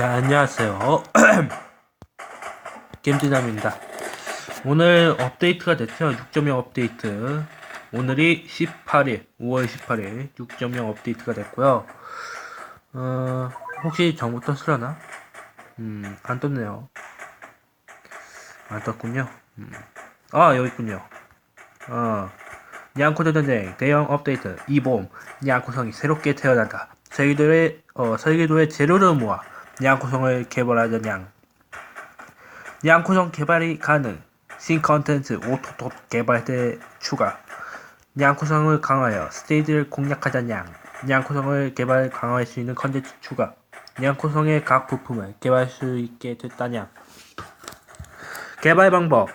자, 안녕하세요. 게임진남입니다. 오늘 업데이트가 됐죠? 6.0 업데이트. 오늘이 18일, 5월 18일 6.0 업데이트가 됐고요. 어, 혹시 정보 떴으려나? 음, 안 떴네요. 안 떴군요. 음. 아, 여기 있군요. 어, 냥코전 전쟁 대형 업데이트 이봄 냥코성이 새롭게 태어난다. 설계도의 어, 설계도의 재료를 모아 냥코성을 개발하자 냥. 냥코성 개발이 가능. 신 컨텐츠 오토토 개발대 추가. 냥코성을 강화하여 스테이지를 공략하자 냥. 냥코성을 개발 강화할 수 있는 컨텐츠 추가. 냥코성의 각 부품을 개발할 수 있게 됐다 냥. 개발 방법.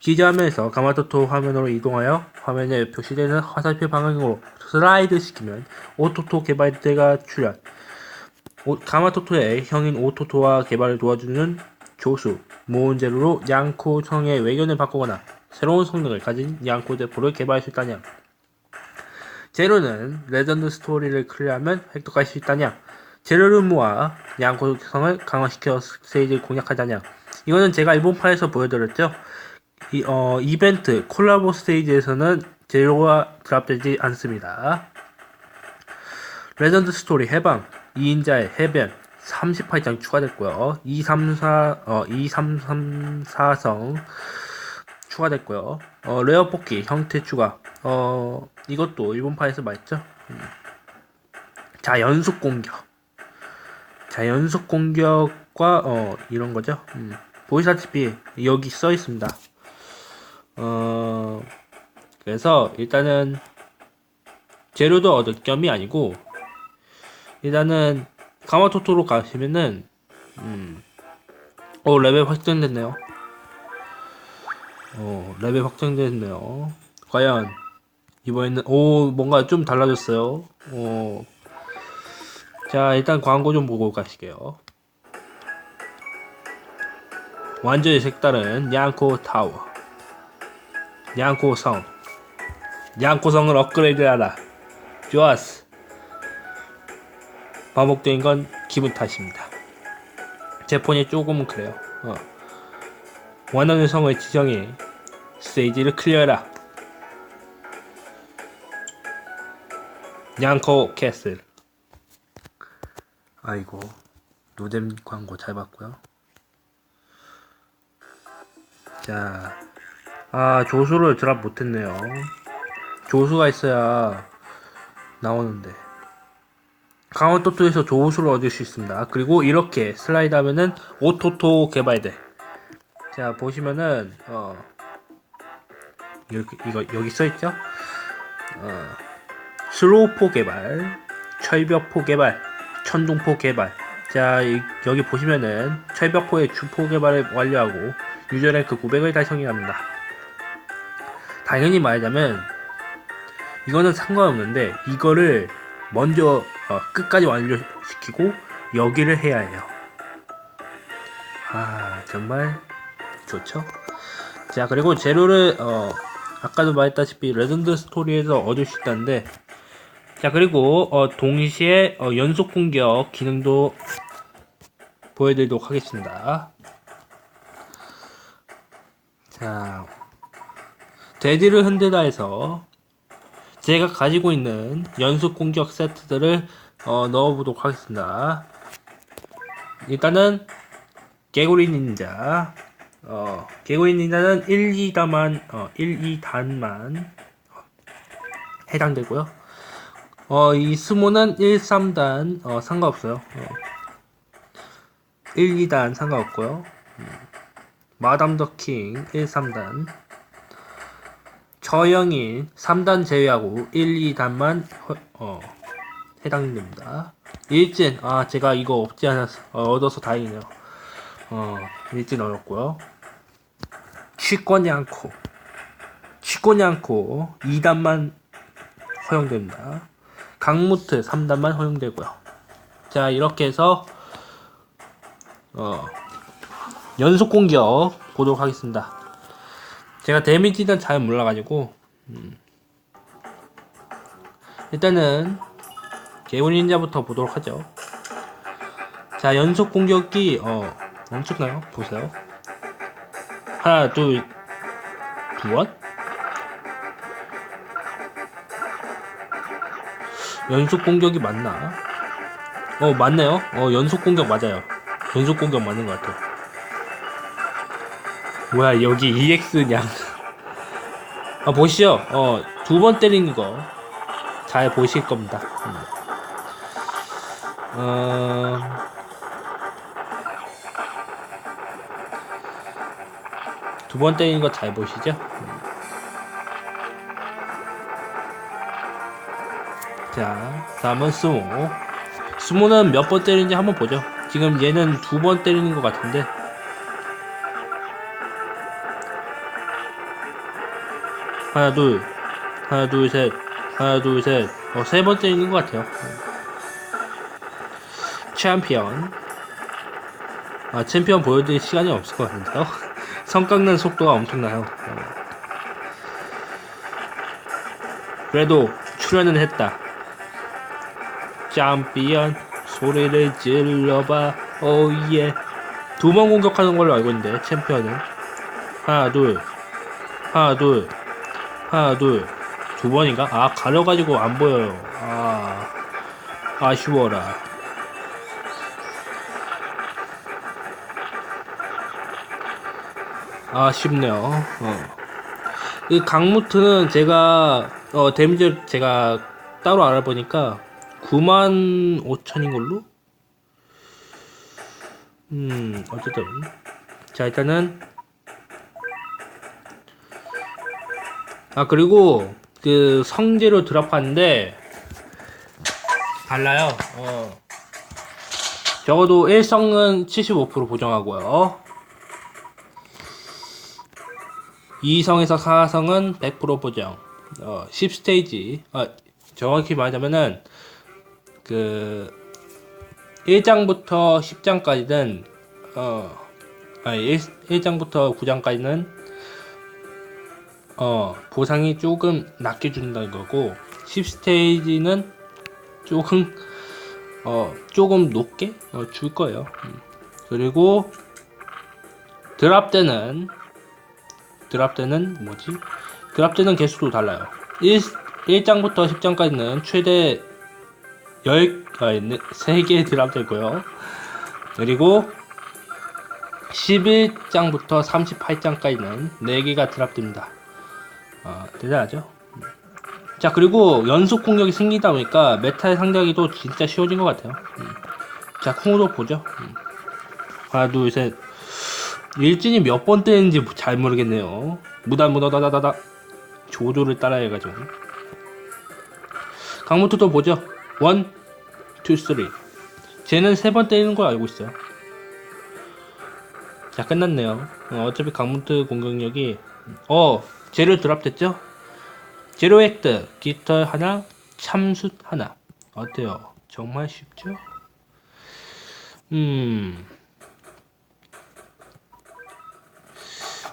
기저화면에서 가마토토 화면으로 이동하여 화면에 표시되는 화살표 방향으로 슬라이드 시키면 오토토 개발대가 출현. 오- 가마토토의 형인 오토토와 개발을 도와주는 조수, 모은 재료로 양코 성의 외견을 바꾸거나 새로운 성능을 가진 양코 대포를 개발할 수 있다냐. 재료는 레전드 스토리를 클리어하면 획득할 수 있다냐. 재료를 모아 양코 성을 강화시켜 스테이지를 공략하자냐. 이거는 제가 일본판에서 보여드렸죠. 이, 어, 이벤트 콜라보 스테이지에서는 재료가 드랍되지 않습니다. 레전드 스토리 해방 2인자의 해변 38장 추가됐고요. 234 어, 2334성 추가됐고요. 어, 레어 뽑기 형태 추가. 어, 이것도 일본판에서 말했죠. 음. 자, 연속 공격. 자, 연속 공격과 어, 이런 거죠. 음. 보시다시피 여기 써 있습니다. 어, 그래서 일단은 재료도 얻을 겸이 아니고 일단은 가마토토로 가시면은 음, 어 레벨 확정됐네요. 어 레벨 확정됐네요. 과연 이번에는 오 뭔가 좀 달라졌어요. 어. 자 일단 광고 좀 보고 가시게요. 완전히 색다른 양코 타워. 양코성. 양코성을 업그레이드하라. 좋았어. 반복된 건 기분 탓입니다. 제 폰이 조금은 그래요. 어. 원하는 성을 지정해 스테이지를 클리어해라. 양코 캐슬. 아이고 노잼 광고 잘 봤고요. 자, 아 조수를 드랍 못했네요. 조수가 있어야 나오는데. 강원토토에서 조수를 얻을 수 있습니다. 그리고 이렇게 슬라이드 하면은 오토토 개발돼. 자 보시면은 어 여기 이거 여기 써 있죠? 어 슬로우포 개발, 철벽포 개발, 천둥포 개발. 자 이- 여기 보시면은 철벽포의 주포 개발을 완료하고 유저 랭크 900을 달성해갑니다. 당연히 말하자면 이거는 상관없는데 이거를 먼저 어, 끝까지 완료시키고 여기를 해야 해요. 아 정말 좋죠. 자 그리고 재료를 어, 아까도 말했다시피 레전드 스토리에서 얻을 수 있다는데 자 그리고 어, 동시에 어, 연속 공격 기능도 보여드리도록 하겠습니다. 자 돼지를 흔들다에서 제가 가지고 있는 연속 공격 세트들을 어, 넣어보도록 하겠습니다. 일단은 개구리 닌자, 어, 개구리 닌자는 1, 2단만, 어, 1, 2단만 해당되고요. 어, 이 스모는 1, 3단 어, 상관없어요. 어. 1, 2단 상관없고요. 음. 마담 더킹 1, 3단 저형인 3단 제외하고 1, 2단만 어, 해당됩니다. 일진 아 제가 이거 없지 않았 어, 얻어서 다행이네요. 어 일진 얻었고요. 취권이 않고 취권이 않고 2단만 허용됩니다. 강무트 3단만 허용되고요. 자 이렇게 해서 어 연속 공격 보도록 하겠습니다. 제가 데미지는 잘 몰라가지고 음. 일단은 개구리 닌자부터 보도록 하죠. 자, 연속 공격이, 어, 엄청나요? 보세요. 하나, 둘, 두 번? 연속 공격이 맞나? 어, 맞네요. 어, 연속 공격 맞아요. 연속 공격 맞는 것 같아요. 뭐야, 여기 EX냐. 아, 보시죠. 어, 두 번 때리는 거. 잘 보실 겁니다. 음. 어, 두번 때리는 거 잘 보시죠? 음. 자, 다음은 스모. 스모는 몇 번 때리는지 한번 보죠. 지금 얘는 두 번 때리는 것 같은데. 하나, 둘. 하나, 둘, 셋. 하나, 둘, 셋. 어, 세번 때리는 것 같아요. 챔피언. 아, 챔피언 보여드릴 시간이 없을 것 같은데요. 성 깎는 속도가 엄청나요. 어. 그래도 출연은 했다. 챔피언 소리를 질러봐 오예 두 번 공격하는 걸로 알고 있는데 챔피언은 하나 둘 하나 둘 하나 둘 두 번인가? 아 가려가지고 안 보여요 아 아쉬워라 아쉽네요 어. 이 강무트는 제가 어 데미지 제가 따로 알아보니까 9만 5천인 걸로? 음, 어쨌든. 자, 일단은. 아, 그리고, 그, 성재로 드랍하는데, 달라요. 어. 적어도 1성은 75% 보정하고요. 2성에서 4성은 100% 보정. 어, 10스테이지. 어, 정확히 말하자면은, 그 1장부터 10장까지는 어 아니 1, 1장부터 9장까지는 어 보상이 조금 낮게 준다는 거고 10스테이지는 조금 어 조금 높게 어, 줄 거예요. 음. 그리고 드랍 때는 드랍 때는 뭐지? 드랍 때는 개수도 달라요. 1, 1장부터 10장까지는 최대 10, 아, 3개 드랍 되고요. 그리고 11장부터 38장까지는 4개가 드랍됩니다. 어, 대단하죠? 자, 그리고 연속 공격이 생기다 보니까 메타의 상대하기도 진짜 쉬워진 것 같아요. 음. 자, 콩으로 보죠. 음. 하나, 둘, 셋. 일진이 몇 번 때는지 잘 모르겠네요. 무다무다다다다다. 조조를 따라해가지고. 강무트도 보죠. 원, 투, 쓰리. 쟤는 세 번 때리는 걸 알고 있어요. 자, 끝났네요. 어, 차피 강문트 공격력이, 어, 제로 드랍됐죠? 제로 획득, 깃털 하나, 참숯 하나. 어때요? 정말 쉽죠? 음.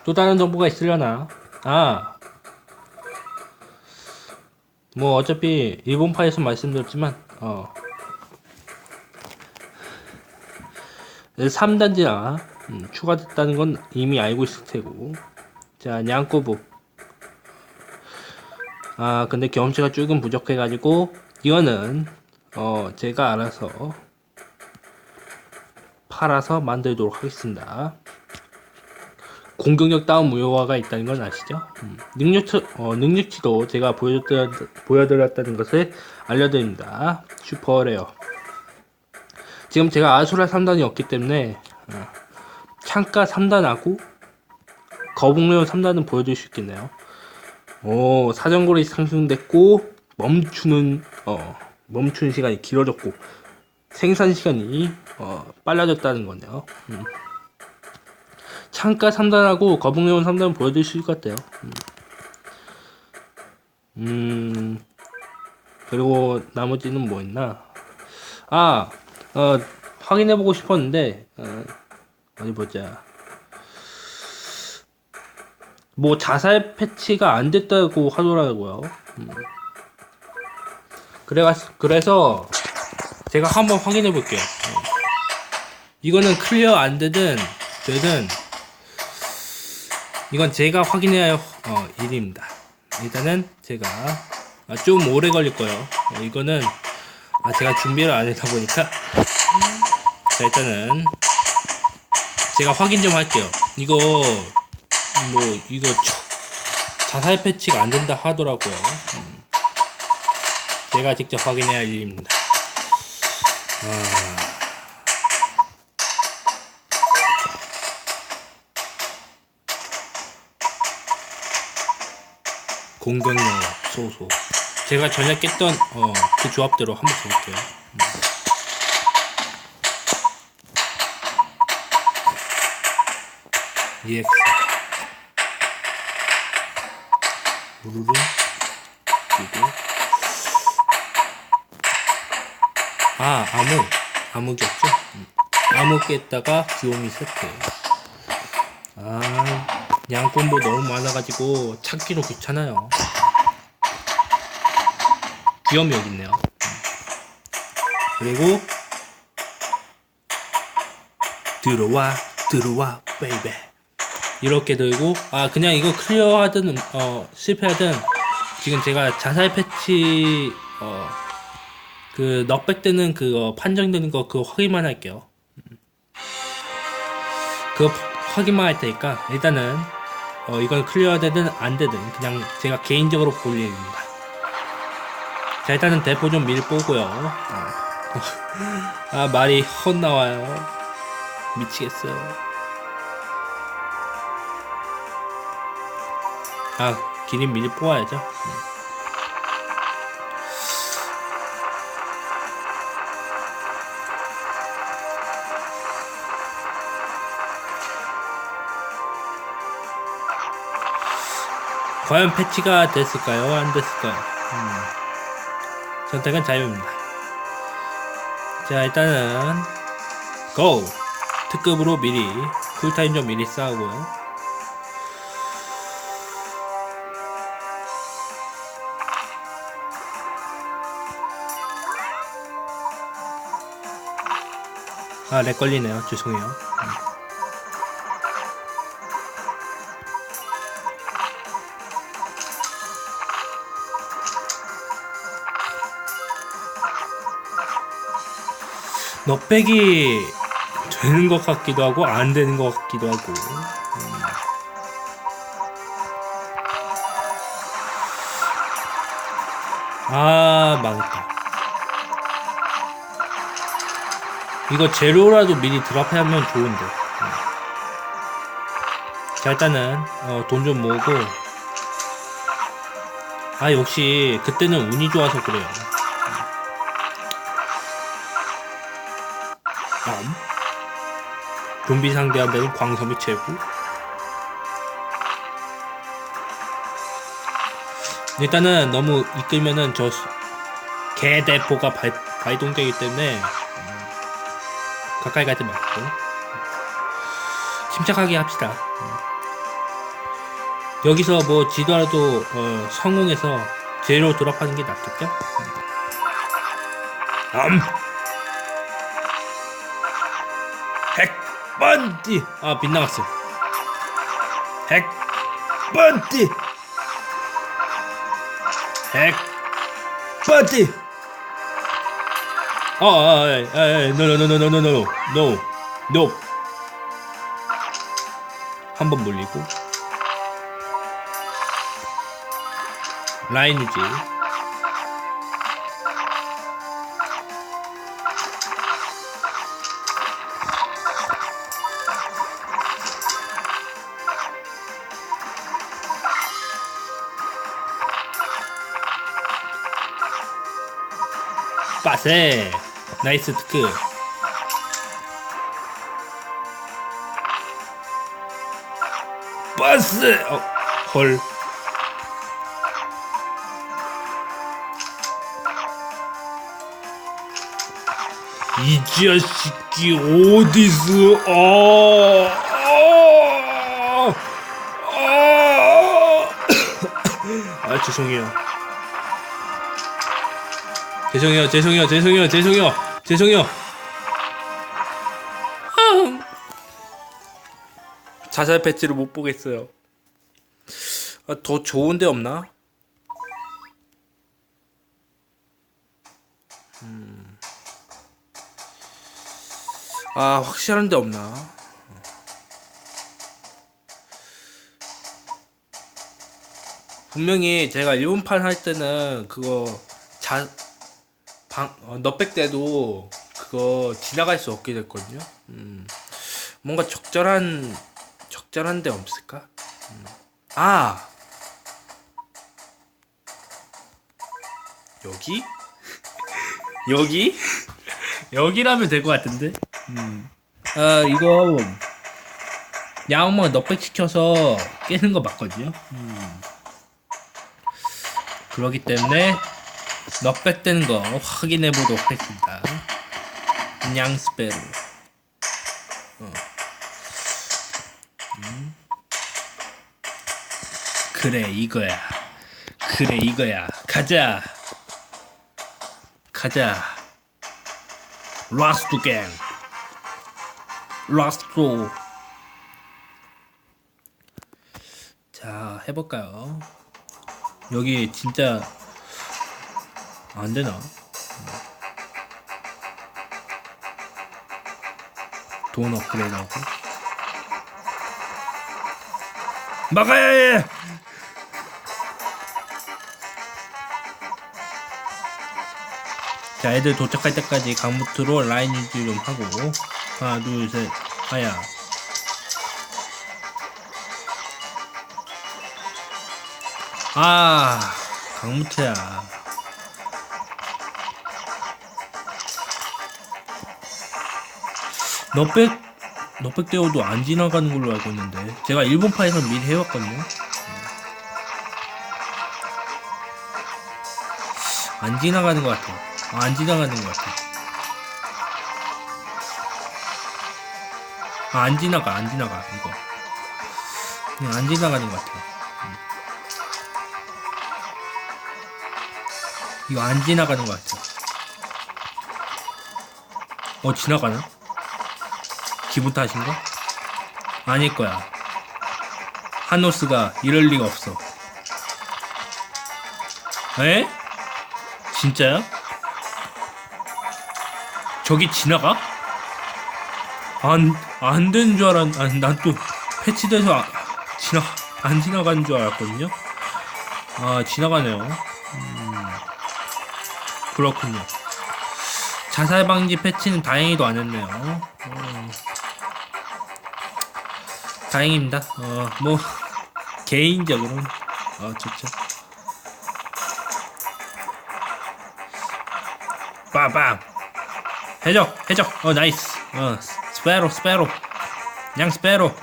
또 다른 정보가 있으려나? 아. 뭐, 어차피, 일본파에서 말씀드렸지만, 어. 3단지가 음, 추가됐다는 건 이미 알고 있을 테고. 자, 냥꼬부. 아, 근데 경험치가 조금 부족해가지고, 이거는, 어, 제가 알아서 팔아서 만들도록 하겠습니다. 공격력 다운 무효화가 있다는 건 아시죠? 음, 능력치, 어, 능력치도 제가 보여드렸, 보여드렸다는 것을 알려드립니다. 슈퍼레어. 지금 제가 아수라 3단이 없기 때문에 어, 창가 3단하고 거북레온 3단은 보여줄 수 있겠네요. 오 사정거리 상승됐고 멈추는 어 멈추는 시간이 길어졌고 생산 시간이 어 빨라졌다는 거네요. 음. 창가 3단하고 거북레온 3단 보여줄 수 있을 것 같아요. 음. 음. 그리고 나머지는 뭐 있나? 아, 어, 확인해보고 싶었는데, 어, 어디 보자. 뭐 자살 패치가 안 됐다고 하더라고요. 음. 그래가, 그래서 제가 한번 확인해 볼게요. 이거는 클리어 안 되든 되든 이건 제가 확인해야 할 어, 일입니다. 일단은 제가 아, 좀 오래 걸릴 거예요. 어, 이거는 아, 제가 준비를 안 했다 보니까 자 일단은 제가 확인 좀 할게요. 이거 뭐 이거 자- 자살 패치가 안 된다 하더라고요. 음. 제가 직접 확인해야 할 일입니다. 아... 공격력 소소. 제가 전에 깼던 어, 그 조합대로 한번 가볼게요. 음. EX 우르르 그리고 아 암흑 암흑이었죠? 음. 암흑 깼다가 귀요미 세트 아 양콤보 너무 많아가지고 찾기도 귀찮아요 귀염이 여기 있네요 음. 그리고 들어와 들어와 베이베 이렇게 들고 아 그냥 이거 클리어하든 어 실패하든 지금 제가 자살 패치 어 그 넉백 되는 그거 판정되는 거 그거 확인만 할게요 음. 그거 확인만 할 테니까 일단은 어 이건 클리어 되든 안 되든 그냥 제가 개인적으로 볼 일입니다 자 일단은 대포 좀밀 보고요 어. 아 말이 헛 나와요 미치겠어요 아 기린 미리 뽑아야죠 음. 과연 패치가 됐을까요? 안 됐을까요? 음. 선택은 자유입니다. 자, 일단은 고! 특급으로 미리 쿨타임 좀 미리 쌓고요. 아, 렉 걸리네요. 죄송해요. 음. 넉백이 되는 것 같기도 하고 안 되는 것 같기도 하고 음. 아 망했다 이거 제로라도 미리 드랍하면 좋은데. 음. 자 일단은 어, 돈 좀 모으고. 아 역시 그때는 운이 좋아서 그래요. 다음. 좀비 상대한다는 광섬이 최고. 일단은 너무 이끌면은 저 개대포가 발, 발동되기 때문에 음, 가까이 가지 말고 침착하게 합시다 음. 여기서 뭐 지더라도 어, 성공해서 제로 드랍하는 게 낫겠죠? 음. 백번띠 아 빗나갔어 백번띠 백번띠 어아아아 노노노노노노노 노노 한번 물리고. 라인 유지. 빠세 나이스 특급. 빠세 어, 헐 이 자식이 어디서 아, 아 죄송해요. 죄송해요, 죄송해요, 죄송해요, 죄송해요, 죄송해요. 아, 자살 패치를 못 보겠어요. 아, 더 좋은 데 없나? 음. 아 확실한 데 없나? 분명히 제가 일본판 할 때는 그거 자, 방, 어, 너백 때도 그거 지나갈 수 없게 됐거든요. 음, 뭔가 적절한, 적절한 데 없을까? 음. 아! 여기? 여기? 여기라면 될 것 같은데? 음. 아, 이거, 야옹만 너백 시켜서 깨는 거 맞거든요? 음. 그렇기 때문에 넉백 되는 거 확인해 보도록 하겠습니다. 냥스페로. 어. 음. 그래 이거야. 그래 이거야. 가자. 가자. 라스트 갱. 라스트. 자 해볼까요? 여기 진짜 안 되나? 돈 업그레이드하고? 막아야 해! 자 애들 도착할 때까지 강부트로 라인 유지 좀 하고. 하나 둘 셋. 하야. 아 강무트야 너백 너백 대어도 안 지나가는 걸로 알고 있는데 제가 일본파에서 미리 해왔거든요. 안 지나가는 것 같아 아, 안 지나가는 것 같아 아, 안 지나가 안 지나가 이거. 그냥 안 지나가는 것 같아 이거 안 지나가는 것 같아. 어, 지나가나? 기분 탓인가? 아닐 거야. 하노스가 이럴 리가 없어. 에? 진짜야? 저기 지나가? 안, 안 되는 줄 알았, 아, 난또 패치돼서 아, 지나, 안 지나가는 줄 알았거든요? 아, 지나가네요. 그렇군요. 자살 방지 패치는 다행히도 안 했네요. 다행입니다. 어, 뭐 개인적으로는. 어, 좋죠. 빠밤 해적 해적. 어 나이스. 어 스페로 스페로. 양 스페로.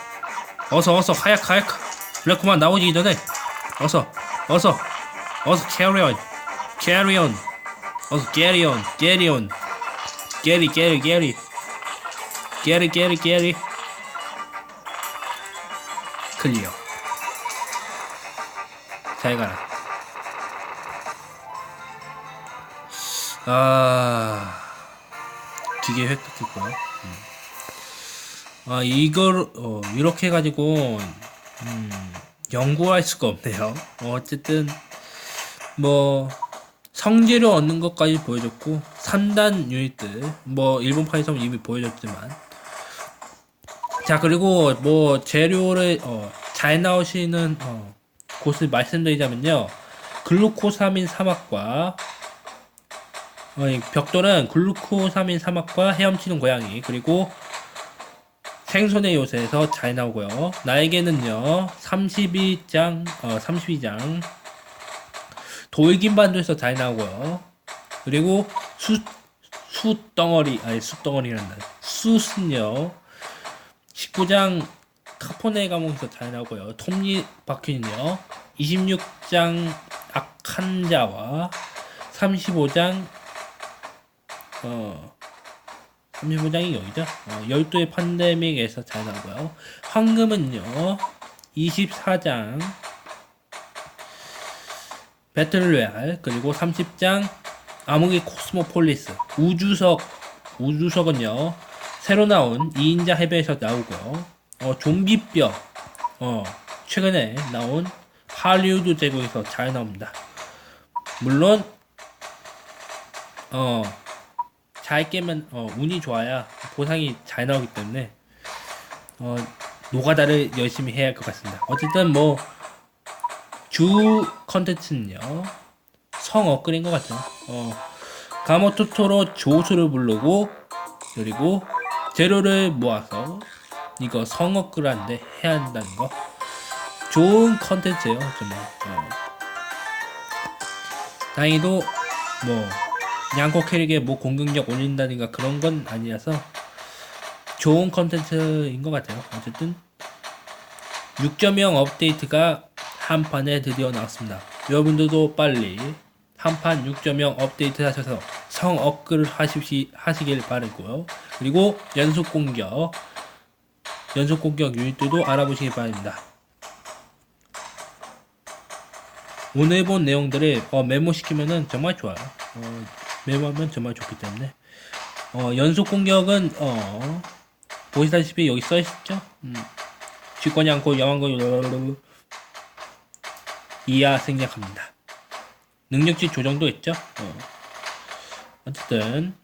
어서 어서. 하약 하약 블랙코만 나오기 전에 어서 어서. 어서 캐리온. 캐리온. 어서 게리 온 게리 온. 게리 게리 게리. 게리 게리 게리 잘 가라 아 기계 획득 했고요 음. 아 이걸 어, 이렇게 해가지고 음, 연구할 수가 없네요. 어, 어쨌든 뭐 성질을 얻는 것까지 보여줬고 3단 유닛들 뭐 일본파에서 이미 보여줬지만. 자 그리고 뭐 재료를 어, 잘 나오시는 어, 곳을 말씀드리자면요 글루코사민 사막과 어, 이 벽돌은 글루코사민 사막과 헤엄치는 고양이 그리고 생선의 요새에서 잘 나오고요 나에게는요 32장 어, 32장 돌긴 반도에서 잘 나오고요. 그리고 수, 수덩어리, 아니 수덩어리란다. 수은요. 19장 카포네 과목에서 잘 나오고요. 톱니 바퀴는요. 26장 악한 자와 35장 어 35장이 여기죠. 어, 12의 판데믹에서 잘 나오고요. 황금은요. 24장 배틀로얄 그리고 30장 암흑의 코스모폴리스 우주석 우주석은요 새로 나온 2인자 해배에서 나오고요. 어, 좀비뼈. 어, 최근에 나온 할리우드 제국에서 잘 나옵니다. 물론, 어, 잘 깨면, 어, 운이 좋아야 보상이 잘 나오기 때문에, 어, 노가다를 열심히 해야 할 것 같습니다. 어쨌든 뭐, 주 컨텐츠는요, 성 업글인 것 같아요. 어, 가모토토로 조수를 부르고, 그리고 재료를 모아서 이거 성 업글한데 해야 한다는 거. 좋은 컨텐츠예요, 정말. 어. 다행히도 뭐 양코 캐릭에 뭐 공격력 올린다든가 그런 건 아니라서 좋은 컨텐츠인 것 같아요. 어쨌든 6.0 업데이트가 한 판에 드디어 나왔습니다. 여러분들도 빨리 한판 6.0 업데이트 하셔서 성 업글 하시기, 하시길 바라고요. 그리고 연속 공격 연속 공격 유닛들도 알아보시기 바랍니다. 오늘 본 내용들을 어, 메모시키면은 정말 좋아요. 어, 메모하면 정말 좋기 때문에 어, 연속 공격은 어, 보시다시피 여기 써있죠? 음, 쥐권이 않고 여왕거 이하 생략합니다. 능력치 조정도 있죠? 어. 어쨌든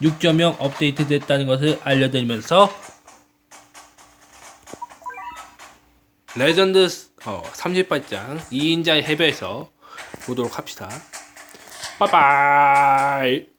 6.0 업데이트 됐다는 것을 알려드리면서 레전드 어, 30발장 2인자 의 해배에서 보도록 합시다. 빠이빠이